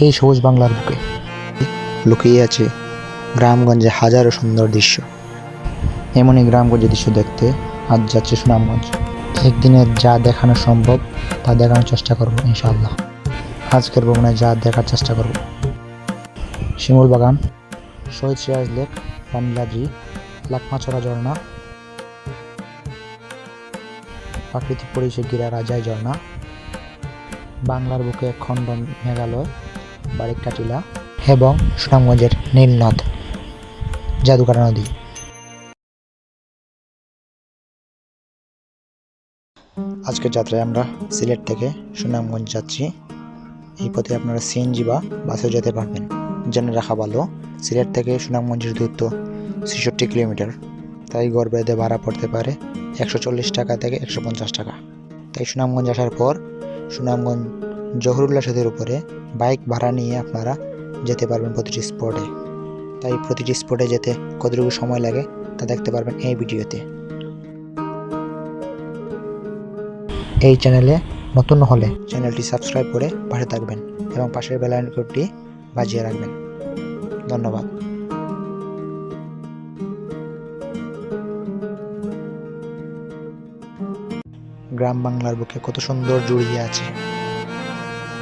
এই সবুজ বাংলার বুকে। লুকিয়ে আছে গ্রামগঞ্জে হাজারো সুন্দর দৃশ্য। এমনই গ্রামগঞ্জের দৃশ্য দেখতে আজ যাচ্ছে সুনামগঞ্জ। একদিনের যা দেখানো সম্ভব তা দেখানোর চেষ্টা করব ইনশাআল্লাহ। আজকের ভ্রমণে যা দেখার চেষ্টা করব। শিমুল বাগান শহীদ সিরাজ লেক পানিলাদ্রি লাকমাছড়া ঝর্ণা। প্রাকৃতিক পরিচয় গিরা রাজায় ঝর্ণা। বাংলার বুকে খণ্ড মেঘালয়। বারিকটা টিলা এবং সুনামগঞ্জের নীলনদ জাদুকাটা নদী। আজকের যাত্রায় আমরা সিলেট থেকে সুনামগঞ্জ যাচ্ছি। এই পথে আপনারা সিএনজি বা বাসেও যেতে পারবেন। জেনে রাখা ভালো, সিলেট থেকে সুনামগঞ্জের দূরত্ব ছেষট্টি কিলোমিটার। তাই গড় ভাড়া পড়তে পারে একশো চল্লিশ টাকা থেকে একশো পঞ্চাশ টাকা। তাই সুনামগঞ্জ আসার পর সুনামগঞ্জ জহুরুল্লাহ সেতুর উপরে বাইক ভাড়া নিয়ে আপনারা যেতে পারবেন প্রতিটি স্পটে। তাই প্রতিটি স্পটে যেতে কতটুকু সময় লাগে তা দেখতে পারবেন এই ভিডিওতে। এই চ্যানেলে নতুন হলে চ্যানেলটি সাবস্ক্রাইব করে পাশে থাকবেন এবং পাশের বেল আইকনটি বাজিয়ে রাখবেন। ধন্যবাদ। গ্রাম বাংলার বুকে কত সুন্দর জড়িয়ে আছে।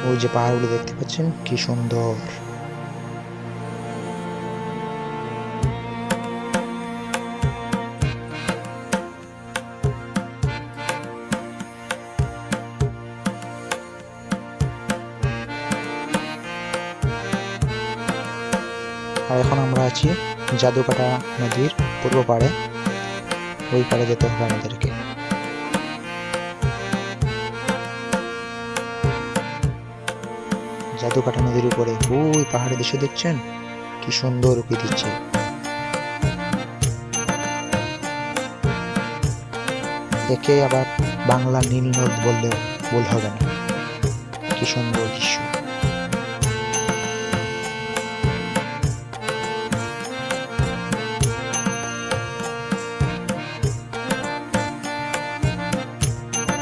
ওই যে পাহাড়গুলো দেখতে পাচ্ছেন, কি সুন্দর। আর এখন আমরা আছি জাদুকাটা নদীর পূর্ব পাড়ে। ওই পাড়ে যেতে হবে আমাদেরকে। জাদুকাটা নদীর উপরে। ওই পাহাড়ে দৃশ্য দেখছেন? কি সুন্দর উঁকি দিচ্ছে একে আবার বাংলা নীল নদ বললেও ভুল হবে না। কি সুন্দর দৃশ্য।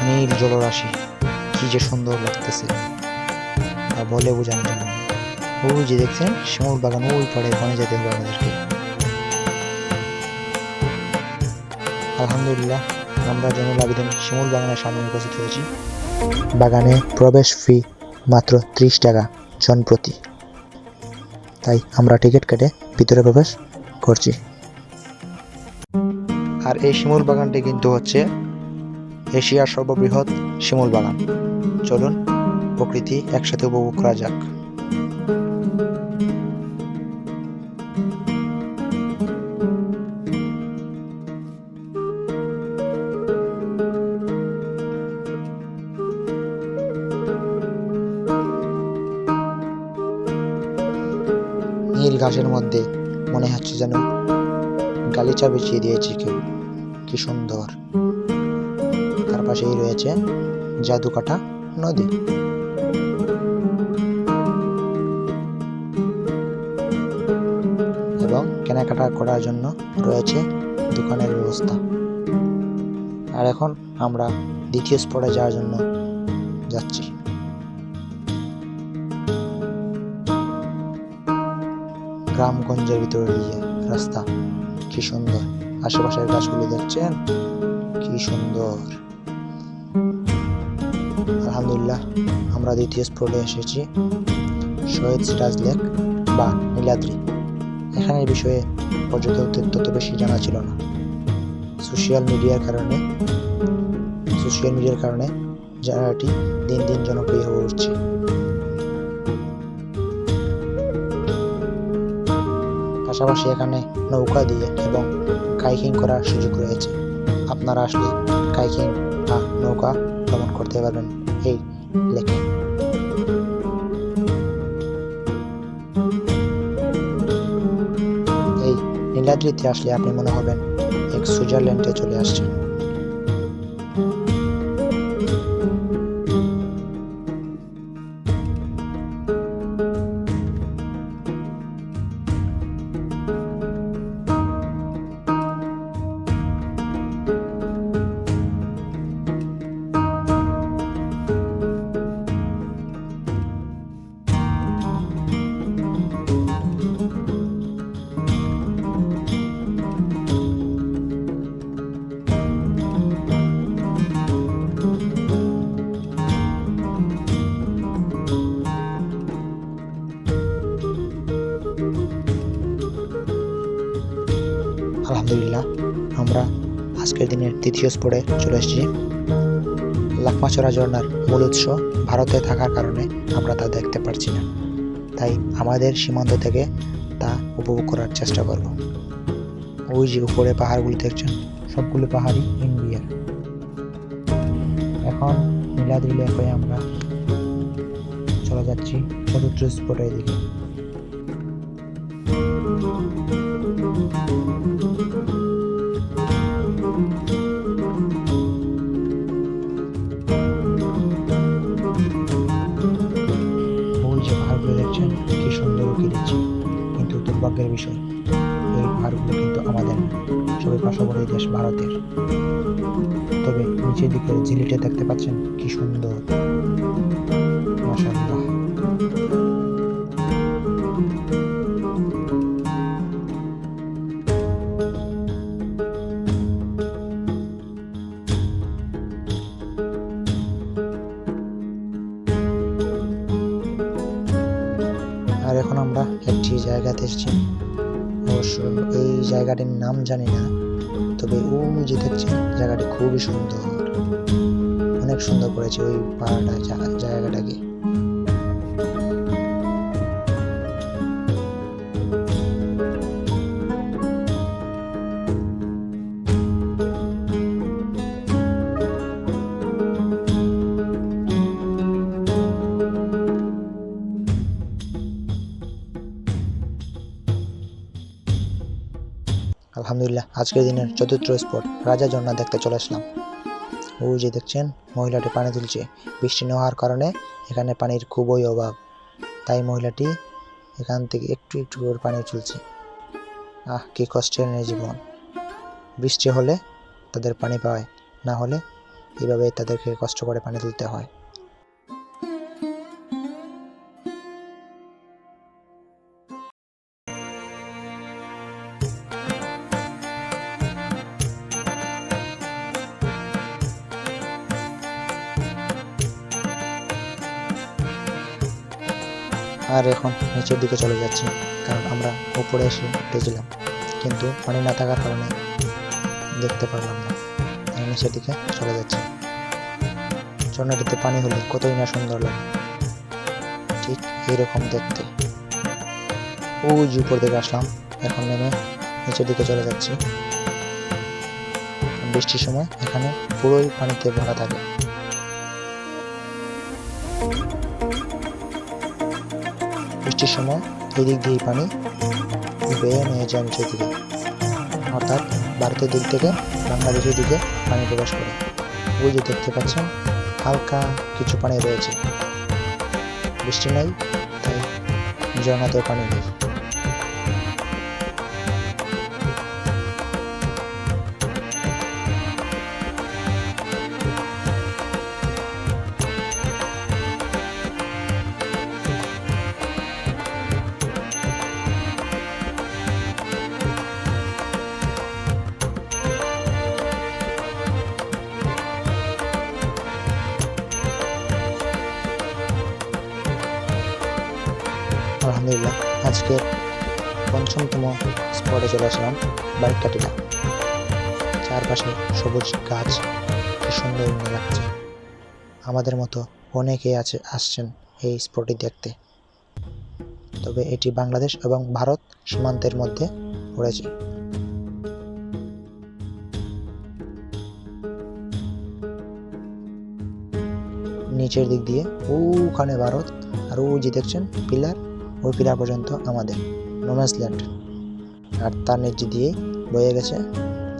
নীল জলরাশি, কি যে সুন্দর লাগতেছে। তা বলে বোঝানো না। ওই যে দেখছেন, শিমুল বাগান, ওই পাড়ে ওখানে যেতে হবে আমাদেরকে। আলহামদুলিল্লাহ, আমরা জনুল আবেদন শিমুল বাগানের সামনে উপস্থিত হয়েছি। বাগানে প্রবেশ ফি মাত্র ত্রিশ টাকা জন প্রতি। তাই আমরা টিকিট কেটে ভিতরে প্রবেশ করছি। আর এই শিমুল বাগানটি কিন্তু হচ্ছে এশিয়ার সর্ববৃহৎ শিমুল বাগান। চলুন প্রকৃতি একসাথে উপভোগ করা যাক। নীল ঘাসের মধ্যে মনে হচ্ছে যেন গালিচা বিছিয়ে দিয়েছে কেউ। কি সুন্দর। তার পাশেই রয়েছে জাদুকাটা নদী। কেনাকাটা করার জন্য রয়েছে দোকানের ব্যবস্থা। আর এখন আমরা দ্বিতীয় স্পটে যাওয়ার জন্য যাচ্ছি। গ্রামগঞ্জের ভিতরে দিয়ে রাস্তা, কি সুন্দর। আশেপাশের গাছগুলি দেখছেন? কি সুন্দর। আলহামদুলিল্লাহ, আমরা দ্বিতীয় স্পটে এসেছি, শহীদ সিরাজ লেক বা নীলাদ্রি। এখানের বিষয়ে পর্যটকদের তত বেশি জানা ছিল না। সোশ্যাল মিডিয়ার কারণে, সোশ্যাল মিডিয়ার কারণে জায়গাটি দিন দিন জনপ্রিয় হয়ে উঠছে। পাশাপাশি এখানে নৌকা দিয়ে এবং কাইকিং করার সুযোগ রয়েছে। আপনারা আসলে কাইকিং বা নৌকা ভ্রমণ করতে পারবেন এই লেকে নীলাদ্রিতে আসলে আপনি মনে হবেন এক সুইজারল্যান্ডে চলে আসছেন। আজকের দিনের তৃতীয় স্পটে চলে এসেছি। লাকমাচড়া ঝর্ণার মূল উৎস ভারতে থাকার কারণে আমরা তা দেখতে পারছি না। তাই আমাদের সীমান্ত থেকে তা উপভোগ করার চেষ্টা করব। ওই যে উপরে পাহাড়গুলো দেখছেন, সবগুলো পাহাড়ই ইন্ডিয়ার। এখন নীলাদ্রি হয়ে আমরা চলে যাচ্ছি চতুর্থ স্পটের দিকে। বিষয় এই পাহাড়গুলো কিন্তু আমাদের সবই পার্শ্ববর্তী দেশ ভারতের। তবে নিচের দিকে ঝিলিটা দেখতে পাচ্ছেন, কি সুন্দর। আর এখন আমরা একটি জায়গাতে এসেছি। অবশ্য, এই জায়গাটির নাম জানি না, তবে ওই যে দেখছেন, জায়গাটি খুবই সুন্দর। অনেক সুন্দর করেছে ওই পাহাড়টা, জায়গাটাকে। আজকের দিনের চতুর্থ স্পট, রাজা ঝর্ণা দেখতে চলে আসলাম। ওই যে দেখছেন, মহিলাটি পানি তুলছে। বৃষ্টি না হওয়ার কারণে এখানে পানির খুবই অভাব। তাই মহিলাটি এখান থেকে একটু একটু করে পানি তুলছে। আহ, কি কষ্টের নেই জীবন। বৃষ্টি হলে তাদের পানি পায়, না হলে এইভাবে তাদেরকে কষ্ট করে পানি তুলতে হয়। আর এখন নিচের দিকে চলে যাচ্ছি, কারণ আমরা উপরে এসে উঠেছিলাম কিন্তু পানি না থাকার কারণে দেখতে পারলাম না। নিচের দিকে চলে যাচ্ছি। ঝর্ণাটিতে পানি হলে কতই না সুন্দর লাগে। ঠিক এইরকম দেখতে। ওই যে উপর দিকে আসলাম, এখন নেমে নিচের দিকে চলে যাচ্ছি। বৃষ্টির সময় এখানে পুরোই পানিতে ভরা থাকে। বৃষ্টির সময় এদিক দিয়ে পানি বেয়ে নিয়ে যান সেদিকে দিকে। অর্থাৎ ভারতের দিক থেকে বাংলাদেশের দিকে পানি প্রবেশ করে। ওই যে দেখতে পাচ্ছেন, হালকা কিছু পানি রয়েছে। বৃষ্টি নেই, তাই ঝর্ণাতেও পানি নেই। আলহামদুলিল্লাহ। আজকের পঞ্চমতম স্পটে চলে আসলাম বাইকাটিলা চারপাশে সবুজ গাছ, কি সুন্দর মনে লাগছে। আমাদের মতো অনেকেই আছে, আসছেন এই স্পটটি দেখতে। তবে এটি বাংলাদেশ এবং ভারত সীমান্তের মধ্যে পড়েছে নিচের দিক দিয়ে, ওখানে ভারত। আর ওই যে দেখছেন, পিলার। ওই পিলার পর্যন্ত আমাদের। নোম্যান্স ল্যান্ড আর তার নিচে দিয়ে বয়ে গেছে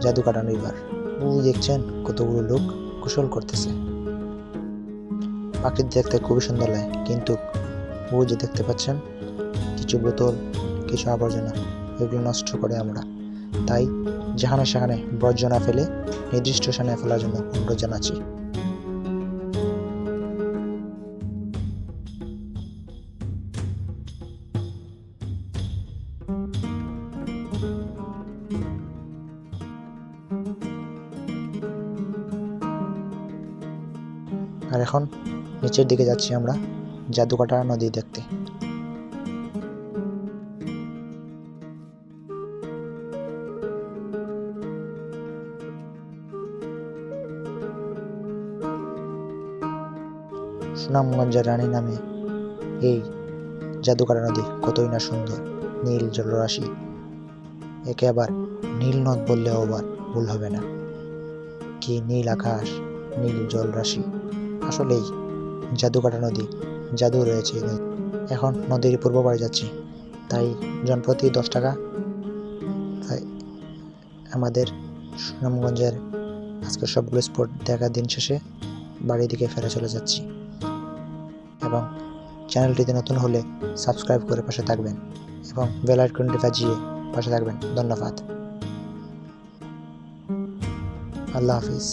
জাদুকাটান রিভার ওই দেখছেন কতগুলো লোক কুশল করতেছে। পাখিটি দেখতে খুবই সুন্দর লাগে, কিন্তু ওই যে দেখতে পাচ্ছেন, কিছু বোতল, কিছু আবর্জনা, এগুলো নষ্ট করে আমরা। তাই যেখানে সেখানে বর্জনা ফেলে নির্দিষ্ট স্থানে ফেলার জন্য অনুরোধ জানাচ্ছি। আর এখন নিচের দিকে যাচ্ছি আমরা জাদুকাটা নদী দেখতে। সুনামগঞ্জের রানী নামে এই জাদুকাটা নদী কতই না সুন্দর। নীল জলরাশি। একে আবার নীল নদ বললেও আবার ভুল হবে না। কি নীল আকাশ, নীল জলরাশি। আসলেই জাদুকাটা নদী, জাদু রয়েছে এখন নদীর পূর্ব পাড়ে যাচ্ছি। তাই জনপ্রতি দশ টাকা। তাই আমাদের সুনামগঞ্জের আজকের সবগুলো স্পট দেখার দিন শেষে বাড়ির দিকে ফেরা চলে যাচ্ছি। এবং চ্যানেলটিতে নতুন হলে সাবস্ক্রাইব করে পাশে থাকবেন। এবং বেল আইকনটি বাজিয়ে পাশে থাকবেন। ধন্যবাদ। আল্লাহ হাফিজ।